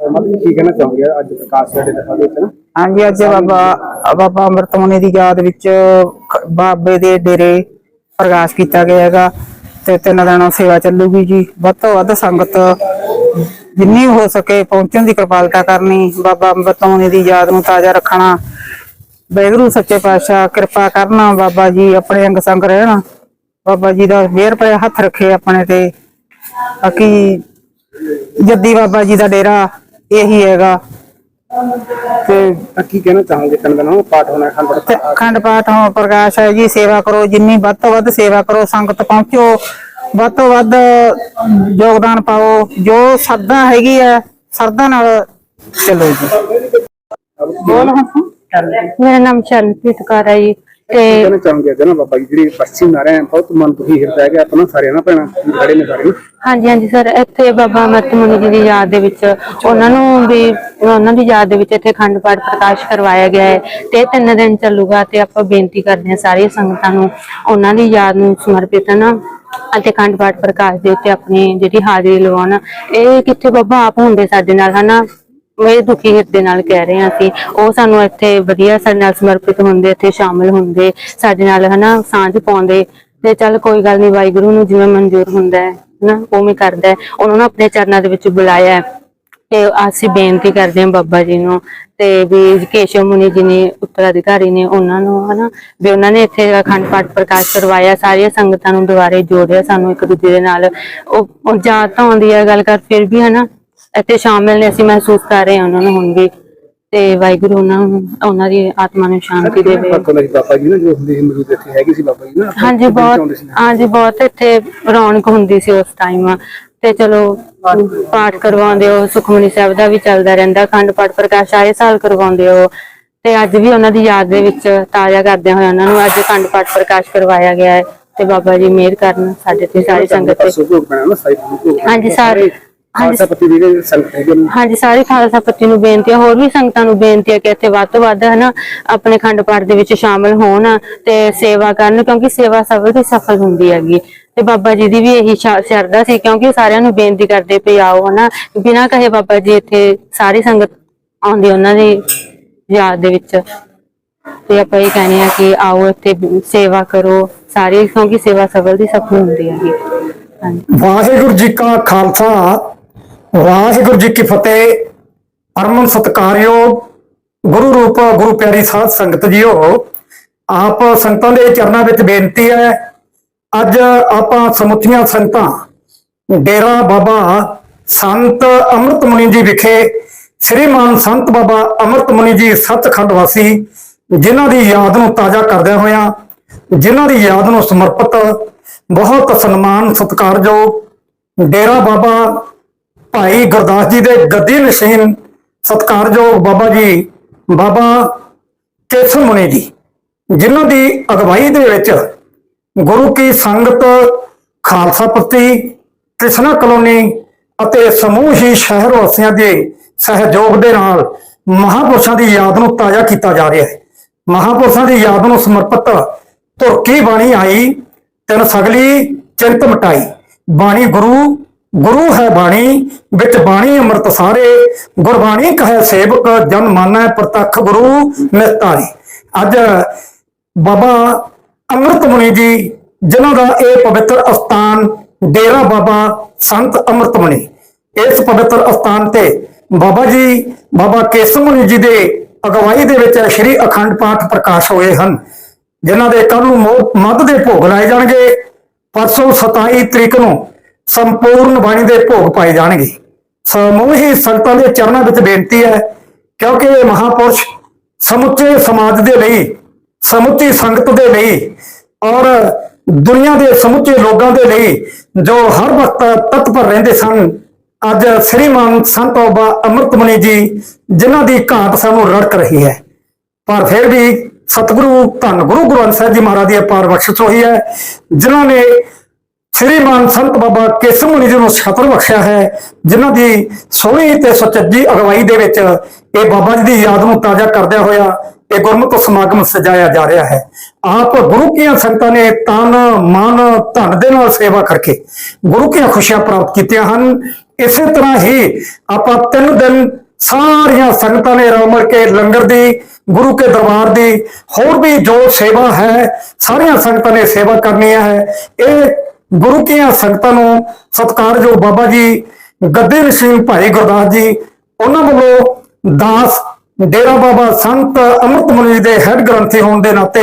ਮਤਲਬ ਕੀ ਕਹਿਣਾ ਚਾਹੋਗੇ ਅੱਜ ਪ੍ਰਕਾਸ਼ ਸਾਡੇ ਦੇ ਵਿੱਚ ਨਾ? ਹਾਂਜੀ, ਅੱਜ ਬਾਬਾ ਬਾਬਾ ਅੰਮ੍ਰਿਤਮਣੀ ਦੀ ਯਾਦ ਵਿੱਚ ਬਾਬੇ ਦੇ ਡੇਰੇ ਪ੍ਰਕਾਸ਼ ਕੀਤਾ ਗਿਆ ਹੈਗਾ ਤੇ ਤਿੰਨ ਦਿਨਾਂ ਸੇਵਾ ਚੱਲੂਗੀ ਜੀ। ਵੱਧ ਤੋਂ ਵੱਧ ਸੰਗਤ ਜਿੰਨੀ ਹੋ ਸਕੇ ਪਹੁੰਚਣ ਦੀ ਕਿਰਪਾਲਤਾ ਕਰਨੀ, ਬਾਬਾ ਅੰਮ੍ਰਿਤਮਣੀ ਦੀ ਯਾਦ ਨੂੰ ਤਾਜ਼ਾ ਰੱਖਣਾ, ਵਾਹਿਗੁਰੂ, ਸੱਚੇ ਪਾਤਸ਼ਾਹ ਕਿਰਪਾ ਕਰਨਾ, ਬਾਬਾ ਜੀ ਆਪਣੇ ਅੰਗ ਸੰਗ ਰਹਿਣਾ, ਬਾਬਾ ਜੀ ਦਾ ਮਿਹਰ ਭਰੇ ਹੱਥ ਰੱਖੇ ਆਪਣੇ ਤੇ। ਬਾਕੀ ਜੱਦੀ ਬਾਬਾ ਜੀ ਦਾ ਡੇਰਾ ਇਹੀ ਹੈਗਾ। ਤੇ ਤਾਂ ਕੀ ਕਹਿਣਾ ਚਾਹੋਗੇ ਦਿਨਾਂ ਨੂੰ ਪਾਠ ਹੋਣਾ ਖੰਡ ਤੇ ਅਖੰਡ ਪਾਠ ਹੋ ਪ੍ਰਕਾਸ਼ ਹੈ ਜੀ ਸੇਵਾ ਕਰੋ ਜਿੰਨੀ ਵੱਧ ਤੋਂ ਵੱਧ ਸੇਵਾ ਕਰੋ ਸੰਗਤ ਪਹੁੰਚੋ। ਵੱਧ ਤੋਂ ਵੱਧ ਯੋਗਦਾਨ ਪਾਓ। ਜੋ ਸਰਦਾ ਹੈਗੀ ਹੈ ਸਰਦਾ ਨਾਲ ਚਲੋ ਜੀ। ਬੋਲ ਹਾਂ। ਮੇਰਾ ਨਾਮ ਸ਼ਰਨਪ੍ਰੀਤ ਕੌਰ ਹੈ ਜੀ। ਕੀ ਤੇ ਕਹਿਣਾ ਚਾਹੋਗੇ ਅੱਜ ਨਾ ਬਾਬਾ ਜੀ ਜਿਹੜੀ ਪੱਛਮੀ ਨਾਰੇ ਹੈ ਬਹੁਤ ਮਨ ਦੁਖੀ ਹਿਰਦਾ ਹੈ ਕਿ ਆਪਣਾ ਸਾਰਿਆਂ ਨਾਲ ਭੈਣਾਂ ਖੜੇ ਨੇ ਸਾਰੇ। ਹਾਂਜੀ ਹਾਂਜੀ ਸਰ ਇੱਥੇ ਬਾਬਾ ਅਮਰਤ ਮੁਨੀ ਜੀ ਦੀ ਯਾਦ ਦੇ ਵਿੱਚ ਉਹਨਾਂ ਨੂੰ ਵੀ ਉਹਨਾਂ ਦੀ ਯਾਦ ਦੇ ਵਿੱਚ ਇੱਥੇ ਅਖੰਡ ਪਾਠ ਪ੍ਰਕਾਸ਼ ਕਰਵਾਇਆ ਗਿਆ ਹੈ ਤੇ ਤਿੰਨ ਦਿਨ ਚੱਲੂਗਾ ਤੇ ਆਪਾਂ ਬੇਨਤੀ ਕਰਦੇ ਹਾਂ ਸਾਰੀਆਂ ਸੰਗਤਾਂ ਨੂੰ ਉਹਨਾਂ ਦੀ ਯਾਦ ਨੂੰ ਸਮਰਪਿਤ ਨਾ ਅਤੇ ਅਖੰਡ ਪਾਠ ਪ੍ਰਕਾਸ਼ ਦੇ ਉੱਤੇ ਆਪਣੀ ਜਿਹੜੀ ਹਾਜ਼ਰੀ ਲਵਾਉਣ। ਇਹ ਕਿੱਥੇ ਬਾਬਾ ਆਪ ਹੁੰਦੇ ਸਾਡੇ ਨਾਲ ਹਨਾ? ਇਹ ਦੁਖੀ ਹਿਰਦੇ ਨਾਲ ਕਹਿ ਰਹੇ ਹਾਂ ਅਸੀਂ। ਉਹ ਸਾਨੂੰ ਇੱਥੇ ਵਧੀਆ ਸਾਡੇ ਨਾਲ ਸਮਰਪਿਤ ਹੁੰਦੇ, ਇੱਥੇ ਸ਼ਾਮਿਲ ਹੁੰਦੇ, ਸਾਡੇ ਨਾਲ ਹਨਾ ਸਾਂਝ ਪਾਉਂਦੇ। ਤੇ ਚੱਲ ਕੋਈ ਗੱਲ ਨਹੀਂ ਵਾਹਿਗੁਰੂ ਨੂੰ ਜਿਵੇਂ ਮਨਜ਼ੂਰ ਹੁੰਦਾ ਹੈ, ਹਨਾ, ਉਵੇਂ ਕਰਦਾ ਹੈ। ਉਹਨਾਂ ਨੂੰ ਆਪਣੇ ਚਰਨਾਂ ਦੇ ਵਿੱਚ ਬੁਲਾਇਆ ਹੈ। ਤੇ ਅਸੀਂ ਬੇਨਤੀ ਕਰਦੇ ਹਾਂ ਬਾਬਾ ਜੀ ਨੂੰ ਤੇ ਵੀ ਕੇਸ਼ਵ ਮੁਨੀ ਜੀ ਨੇ, ਉੱਤਰਾਧਿਕਾਰੀ ਨੇ ਉਹਨਾਂ ਨੂੰ ਹਨਾ, ਵੀ ਉਹਨਾਂ ਨੇ ਇੱਥੇ ਅਖੰਡ ਪਾਠ ਪ੍ਰਕਾਸ਼ ਕਰਵਾਇਆ, ਸਾਰੀਆਂ ਸੰਗਤਾਂ ਨੂੰ ਦੁਬਾਰੇ ਜੋੜਿਆ ਸਾਨੂੰ ਇੱਕ ਦੂਜੇ ਦੇ ਨਾਲ। ਉਹ ਉਹ ਯਾਦ ਤਾਂ ਆਉਂਦੀ ਹੈ ਗੱਲ ਕਰ, ਫਿਰ ਵੀ ਹਨਾ ਇੱਥੇ ਸ਼ਾਮਿਲ ਨੇ ਅਸੀਂ ਮਹਿਸੂਸ ਕਰ ਰਹੇ ਹਾਂ ਉਹਨਾਂ ਨੂੰ ਹੁਣ ਵੀ। ਤੇ ਵਾਹਿਗੁਰੂ ਉਹਨਾਂ ਨੂੰ ਉਹਨਾਂ ਦੀ ਆਤਮਾ ਨੂੰ ਸ਼ਾਂਤੀ ਦੇਵੇ। ਪਤਾ ਲੱਗੀ ਬਾਬਾ ਜੀ ਨਾ ਜੋ ਹੁੰਦੀ ਸੀ ਮੌਜੂਦ ਇੱਥੇ ਹੈਗੀ ਸੀ ਬਾਬਾ ਜੀ ਨਾ ਹਾਂਜੀ ਬਹੁਤ। ਹਾਂਜੀ ਬਹੁਤ ਇੱਥੇ ਰੌਣਕ ਹੁੰਦੀ ਸੀ ਉਸ ਟਾਈਮ ਤੇ ਚਲੋ ਪਾਠ ਕਰਵਾਉਂਦੇ ਹੋ ਸੁਖਮਨੀ ਸਾਹਿਬ ਦਾ ਵੀ ਚੱਲਦਾ ਰਹਿੰਦਾ ਅਖੰਡ ਪਾਠ ਪ੍ਰਕਾਸ਼ ਆਏ ਸਾਲ ਕਰਵਾਉਂਦੇ ਹੋ। ਤੇ ਅੱਜ ਵੀ ਉਹਨਾਂ ਦੀ ਯਾਦ ਦੇ ਵਿੱਚ ਤਾਜ਼ਾ ਕਰਦੇ ਹੋਏ ਉਹਨਾਂ ਨੂੰ ਅੱਜ ਅਖੰਡ ਪਾਠ ਪ੍ਰਕਾਸ਼ ਕਰਵਾਇਆ ਗਿਆ ਹੈ। ਤੇ ਬਾਬਾ ਜੀ ਮਿਹਰ ਕਰਨ ਸਾਡੇ ਤੇ ਸਾਰੀ ਸੰਗਤ ਤੇ। ਹਾਂਜੀ, ਸਾਰੇ- ਖਾਲਸਾ ਪਤੀ ਦੀ ਜਿਹੜੀ ਸੰਗਤ ਹੈਗੀ ਉਹਨੂੰ ਹਾਂਜੀ ਸਾਰੀ ਖਾਲਸਾ ਪੱਤੀ ਨੂੰ ਬੇਨਤੀ ਹੈ ਹੋਰ ਵੀ ਸੰਗਤਾਂ ਨੂੰ ਬੇਨਤੀ ਹੈ ਕਿ ਇੱਥੇ ਵੱਧ ਤੋਂ ਵੱਧ ਹਨਾ ਆਪਣੇ ਖੰਡ ਪਾਠ ਦੇ ਵਿੱਚ ਸ਼ਾਮਲ ਹੋਣ ਤੇ ਸੇਵਾ ਕਰਨ ਕਿਉਂਕਿ ਸੇਵਾ ਸਭ ਦੀ ਸਫਲ ਹੁੰਦੀ ਹੈਗੀ। ਤੇ ਬਾਬਾ ਜੀ ਦੀ ਵੀ ਇਹੀ ਸ਼ਰਧਾ ਸੀ ਕਿਉਂਕਿ ਸਾਰਿਆਂ ਨੂੰ ਬੇਨਤੀ ਕਰਦੇ ਪਏ ਆਓ ਹਨਾ ਬਿਨਾਂ ਕਹੇ ਬਾਬਾ ਜੀ ਇੱਥੇ ਸਾਰੀ ਸੰਗਤ ਆਉਂਦੀ ਉਹਨਾਂ ਦੀ ਯਾਦ ਦੇ ਵਿੱਚ। ਤੇ ਆਪਾਂ ਇਹ ਕਹਿੰਦੇ ਆ ਕਿ ਆਓ ਇੱਥੇ ਸੇਵਾ ਕਰੋ ਸਾਰੀ ਕਿਉਂਕਿ ਸੇਵਾ ਸਫਲ ਦੀ ਸਫਲ ਹੁੰਦੀ ਹੈਗੀ। ਹਾਂਜੀ। ਵਾਹਿਗੁਰੂ ਜੀ ਕਾ ਖਾਲਸਾ ਵਾਹਿਗੁਰੂ ਜੀ ਕੀ ਫਤਿਹ। ਅਰਮਨ ਸਤਕਾਰਯੋਗ ਗੁਰੂ ਰੂਪ, ਗੁਰੂ ਪਿਆਰੀ ਸਾਧ ਸੰਗਤ ਜੀਓ, ਆਪ ਸੰਗਤਾਂ ਦੇ ਚਰਨਾਂ ਵਿੱਚ ਬੇਨਤੀ ਹੈ, ਅੱਜ ਆਪਾਂ ਸਮੁੱਚੀਆਂ ਸੰਗਤਾਂ ਡੇਰਾ ਬਾਬਾ ਸੰਤ ਅੰਮ੍ਰਿਤ ਮੁਨੀ ਜੀ ਵਿਖੇ, ਸ੍ਰੀਮਾਨ ਸੰਤ ਬਾਬਾ ਅੰਮ੍ਰਿਤ ਮੁਨੀ ਜੀ ਸੱਚਖੰਡ ਵਾਸੀ, ਜਿਨ੍ਹਾਂ ਦੀ ਯਾਦ ਨੂੰ ਤਾਜ਼ਾ ਕਰਦਿਆਂ ਹੋਇਆਂ, ਜਿਨ੍ਹਾਂ ਦੀ ਯਾਦ ਨੂੰ ਸਮਰਪਿਤ ਬਹੁਤ ਸਨਮਾਨ ਸਤਿਕਾਰਯੋਗ ਡੇਰਾ ਬਾਬਾ ਭਾਈ ਗੁਰਦਾਸ ਜੀ ਦੇ ਗੱਦੀ ਨਸ਼ੀਨ ਸਤਿਕਾਰਯੋਗ ਬਾਬਾ ਜੀ, ਬਾਬਾ ਕੇਸਰ ਮੁਨੀ ਜੀ, ਜਿਨ੍ਹਾਂ ਦੀ ਅਗਵਾਈ ਦੇ ਵਿੱਚ ਗੁਰੂ ਕੀ ਸੰਗਤ, ਖਾਲਸਾ ਪੱਤੀ ਕ੍ਰਿਸ਼ਨਾ ਕਲੋਨੀ ਅਤੇ ਸਮੂਹ ਹੀ ਸ਼ਹਿਰ ਵਾਸੀਆਂ ਦੇ ਸਹਿਯੋਗ ਦੇ ਨਾਲ ਮਹਾਪੁਰਸ਼ਾਂ ਦੀ ਯਾਦ ਨੂੰ ਤਾਜ਼ਾ ਕੀਤਾ ਜਾ ਰਿਹਾ ਹੈ। ਮਹਾਪੁਰਸ਼ਾਂ ਦੀ ਯਾਦ ਨੂੰ ਸਮਰਪਿਤ ਤੁਰਕੀ ਬਾਣੀ ਆਈ, ਤਿੰਨ ਸਗਲੀ ਚਿੰਤ ਮਟਾਈ, ਬਾਣੀ ਗੁਰੂ ਗੁਰੂ ਹੈ ਬਾਣੀ, ਵਿੱਚ ਬਾਣੀ ਅੰਮ੍ਰਿਤ ਸਾਰੇ, ਗੁਰਬਾਣੀ ਕਹੇ ਸੇਵਕ, ਜਨ ਮਾਨੈ ਪ੍ਰਤੱਖ ਗੁਰੂ ਨਿਤਾਰੀ ਅੱਜ ਬਾਬਾ ਅੰਮ੍ਰਿਤ ਮੁਨੀ ਜੀ, ਜਿਨ੍ਹਾਂ ਦਾ ਇਹ ਪਵਿੱਤਰ ਅਸਥਾਨ ਡੇਰਾ ਬਾਬਾ ਸੰਤ ਅੰਮ੍ਰਿਤ ਮੁਨੀ, ਇਸ ਪਵਿੱਤਰ ਅਸਥਾਨ ਤੇ ਬਾਬਾ ਜੀ, ਬਾਬਾ ਕੇਸਵ ਮੁਨੀ ਜੀ ਦੇ ਅਗਵਾਈ ਦੇ ਵਿੱਚ ਸ੍ਰੀ ਅਖੰਡ ਪਾਠ ਪ੍ਰਕਾਸ਼ ਹੋਏ ਹਨ, ਜਿਨ੍ਹਾਂ ਦੇ ਕੱਲ ਨੂੰ ਮੋ- ਮੱਧ ਦੇ ਭੋਗ ਲਾਏ ਜਾਣਗੇ। ਪਰਸੋਂ 27 ਤਰੀਕ ਨੂੰ ਸੰਪੂਰਨ ਬਾਣੀ ਦੇ ਭੋਗ ਪਾਏ ਜਾਣਗੇ। ਸਮੂਹ ਹੀ ਸੰਗਤਾਂ ਦੇ ਚਰਨਾਂ ਵਿੱਚ ਬੇਨਤੀ ਹੈ, ਕਿਉਂਕਿ ਇਹ ਮਹਾਪੁਰਸ਼ ਸਮੁੱਚੇ ਸਮਾਜ ਦੇ ਲਈ, ਸਮੁੱਚੀ ਸੰਗਤ ਦੇ ਲਈ ਔਰ ਦੁਨੀਆ ਦੇ ਸਮੁੱਚੇ ਲੋਕਾਂ ਦੇ ਲਈ ਜੋ ਹਰ ਵਕਤ ਤਤਪਰ ਰਹਿੰਦੇ ਸਨ, ਅੱਜ ਸ੍ਰੀਮਾਨ ਸੰਤ ਬਾਬਾ ਅੰਮ੍ਰਿਤ ਜੀ, ਜਿਨ੍ਹਾਂ ਦੀ ਘਾਟ ਸਾਨੂੰ ਰੜਕ ਰਹੀ ਹੈ। ਪਰ ਫਿਰ ਵੀ ਸਤਿਗੁਰੂ ਧੰਨ ਗੁਰੂ ਗ੍ਰੰਥ ਸਾਹਿਬ ਜੀ ਮਹਾਰਾਜ ਦੀ ਅਪਾਰ ਬਖਸ਼ਿਸ਼ ਹੋਈ ਹੈ, ਜਿਨ੍ਹਾਂ ਨੇ ਸ੍ਰੀਮਾਨ ਸੰਤ ਬਾਬਾ ਕੇਸਵ ਮੁਨੀ ਜੀ ਨੂੰ ਛਤਰ ਬਖਸ਼ਿਆ ਹੈ, ਜਿਨ੍ਹਾਂ ਦੀ ਸੋਹਣੀ ਤੇ ਸੁਚੱਜੀ ਅਗਵਾਈ ਦੇ ਵਿੱਚ ਇਹ ਬਾਬਾ ਜੀ ਦੀ ਯਾਦ ਨੂੰ ਤਾਜ਼ਾ ਕਰਦਿਆਂ ਹੋਇਆ ਇਹ ਗੁਰਮਤਿ ਸਮਾਗਮ ਸਜਾਇਆ ਜਾ ਰਿਹਾ ਹੈ। ਆਪ ਗੁਰੂ ਕੀਆਂ ਸੰਗਤਾਂ ਨੇ ਤਨ, ਮਨ, ਧਨ ਦੇ ਨਾਲ ਸੇਵਾ ਕਰਕੇ ਗੁਰੂ ਕੀਆਂ ਖੁਸ਼ੀਆਂ ਪ੍ਰਾਪਤ ਕੀਤੀਆਂ ਹਨ। ਇਸੇ ਤਰ੍ਹਾਂ ਹੀ ਆਪਾਂ ਤਿੰਨ ਦਿਨ ਸਾਰੀਆਂ ਸੰਗਤਾਂ ਨੇ ਰਲ ਮਿਲ ਕੇ ਲੰਗਰ ਦੀ, ਗੁਰੂ ਕੇ ਦਰਬਾਰ ਦੀ ਹੋਰ ਵੀ ਜੋ ਸੇਵਾ ਹੈ, ਸਾਰੀਆਂ ਸੰਗਤਾਂ ਨੇ ਸੇਵਾ ਕਰਨੀ ਹੈ। ਇਹ ਗੁਰੂ ਕੀਆਂ ਸੰਗਤਾਂ ਨੂੰ ਸਤਿਕਾਰਯੋਗ ਬਾਬਾ ਜੀ, ਗੱਦੇ ਨਸੀਮ ਭਾਈ ਗੁਰਦਾਸ ਜੀ, ਉਹਨਾਂ ਵੱਲੋਂ ਦਾਸ ਡੇਰਾ ਬਾਬਾ ਸੰਤ ਅੰਮ੍ਰਿਤ ਮੁਨੀ ਦੇ ਹੈੱਡ ਗ੍ਰੰਥੀ ਹੋਣ ਦੇ ਨਾਤੇ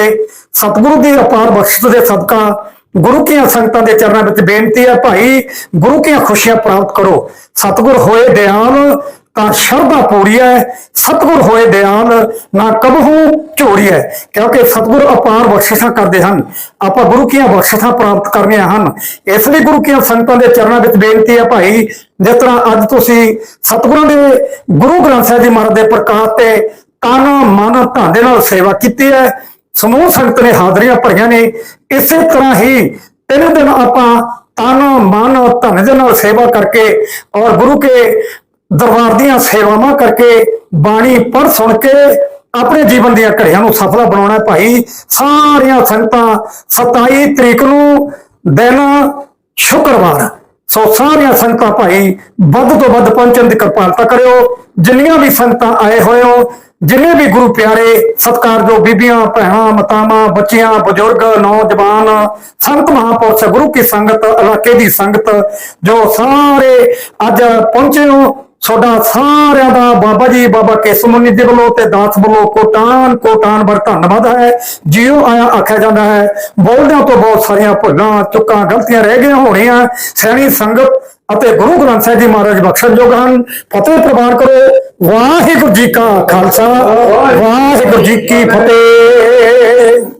ਸਤਿਗੁਰੂ ਦੀ ਅਪਾਰ ਬਖਸ਼ਿਸ਼ ਦੇ ਸਦਕਾ ਗੁਰੂ ਕੀਆਂ ਸੰਗਤਾਂ ਦੇ ਚਰਨਾਂ ਵਿੱਚ ਬੇਨਤੀ ਹੈ, ਭਾਈ ਗੁਰੂ ਕੀਆਂ ਖੁਸ਼ੀਆਂ ਪ੍ਰਾਪਤ ਕਰੋ। ਸਤਿਗੁਰ ਹੋਏ ਦਿਆਲ ਤਾਂ ਸ਼ਰਧਾ ਪੂਰੀ ਹੈ, ਸਤਿਗੁਰ ਹੋਏ ਦਿਆਲ ਨਾ ਕਬਹੂ ਝੋਰੀ ਹੈ। ਕਿਉਂਕਿ ਸਤਿਗੁਰ ਅਪਾਰ ਬਖਸ਼ਿਸ਼ਾਂ ਕਰਦੇ ਹਨ। ਆਪਾਂ ਗੁਰੂ ਕੀਆਂ ਬਖਸ਼ਿਸ਼ਾਂ ਪ੍ਰਾਪਤ ਕਰਨੀਆਂ ਹਨ। ਇਸ ਲਈ ਗੁਰੂ ਕੀਆਂ ਸੰਗਤਾਂ ਦੇ ਚਰਨਾਂ ਵਿੱਚ ਬੇਨਤੀ ਹੈ ਭਾਈ, ਜਿਸ ਤਰ੍ਹਾਂ ਅੱਜ ਤੁਸੀਂ ਸਤਿਗੁਰਾਂ ਦੇ ਗੁਰੂ ਗ੍ਰੰਥ ਸਾਹਿਬ ਜੀ ਮਹਾਰਾਜ ਦੇ ਪ੍ਰਕਾਸ਼ ਤੇ ਤਨ ਮਨ ਧਨ ਦੇ ਨਾਲ ਸੇਵਾ ਕੀਤੀ ਹੈ। ਸਮੂਹ ਸੰਗਤ ਨੇ ਹਾਜ਼ਰੀਆਂ ਭਰੀਆਂ ਨੇ। ਇਸੇ ਤਰ੍ਹਾਂ ਹੀ ਤਿੰਨ ਦਿਨ ਆਪਾਂ ਤਨ ਮਨ ਧਨ ਦੇ ਨਾਲ ਸੇਵਾ ਕਰਕੇ ਔਰ ਗੁਰੂ ਕੇ ਦਰਬਾਰ ਦੀਆਂ ਸੇਵਾਵਾਂ ਕਰਕੇ ਬਾਣੀ ਪੜ੍ਹ ਸੁਣ ਕੇ ਆਪਣੇ ਜੀਵਨ ਦੀਆਂ ਘੜੀਆਂ ਨੂੰ ਸਫਲਾ ਬਣਾਉਣਾ ਭਾਈ। ਸਾਰੀਆਂ ਸੰਗਤਾਂ 27 ਤਰੀਕ ਨੂੰ ਦਿਨ ਸ਼ੁੱਕਰਵਾਰ। ਸੋ ਸਾਰੀਆਂ ਸੰਗਤਾਂ ਭਾਈ, ਵੱਧ ਤੋਂ ਵੱਧ ਪਹੁੰਚਣ ਦੀ ਕਿਰਪਾਲਤਾ ਕਰਿਓ। ਜਿੰਨੀਆਂ ਵੀ ਸੰਗਤਾਂ ਆਏ ਹੋਏ ਹੋ, ਜਿੰਨੇ ਵੀ ਗੁਰੂ ਪਿਆਰੇ, ਸਤਿਕਾਰਯੋਗ ਬੀਬੀਆਂ, ਭੈਣਾਂ, ਮਤਾਵਾਂ, ਬੱਚੀਆਂ, ਬਜ਼ੁਰਗ, ਨੌਜਵਾਨ, ਸੰਤ ਮਹਾਪੁਰਸ਼, ਗੁਰੂ ਕੀ ਸੰਗਤ, ਇਲਾਕੇ ਦੀ ਸੰਗਤ, ਜੋ ਸਾਰੇ ਅੱਜ ਪਹੁੰਚੇ ਹੋ ਤੁਹਾਡਾ ਸਾਰਿਆਂ ਦਾ ਬਾਬਾ ਜੀ, ਬਾਬਾ ਕੇਸਵ ਮੁਨੀ ਵੱਲੋਂ ਤੇ ਦਾਸ ਵੱਲੋਂ ਕੋਟਾਨ ਕੋਟਾਨ ਬਰ ਧੰਨਵਾਦ ਹੈ। ਜਿਉ ਆਇਆ ਆਖਿਆ ਜਾਂਦਾ ਹੈ, ਬੋਲਦਿਆਂ ਤੋਂ ਬਹੁਤ ਸਾਰੀਆਂ ਭੁੱਲਾਂ ਚੁੱਕਾਂ ਗਲਤੀਆਂ ਰਹਿ ਗਈਆਂ ਹੋਣੀਆਂ। ਸੈਣੀ ਸੰਗਤ ਅਤੇ ਗੁਰੂ ਗ੍ਰੰਥ ਸਾਹਿਬ ਜੀ ਮਹਾਰਾਜ ਬਖਸ਼ਣਯੋਗ ਹਨ। ਫਤਿਹ ਪ੍ਰਵਾਨ ਕਰੋ। ਵਾਹਿਗੁਰੂ ਜੀ ਕਾ ਖਾਲਸਾ, ਵਾਹਿਗੁਰੂ ਜੀ ਕੀ ਫਤਿਹ।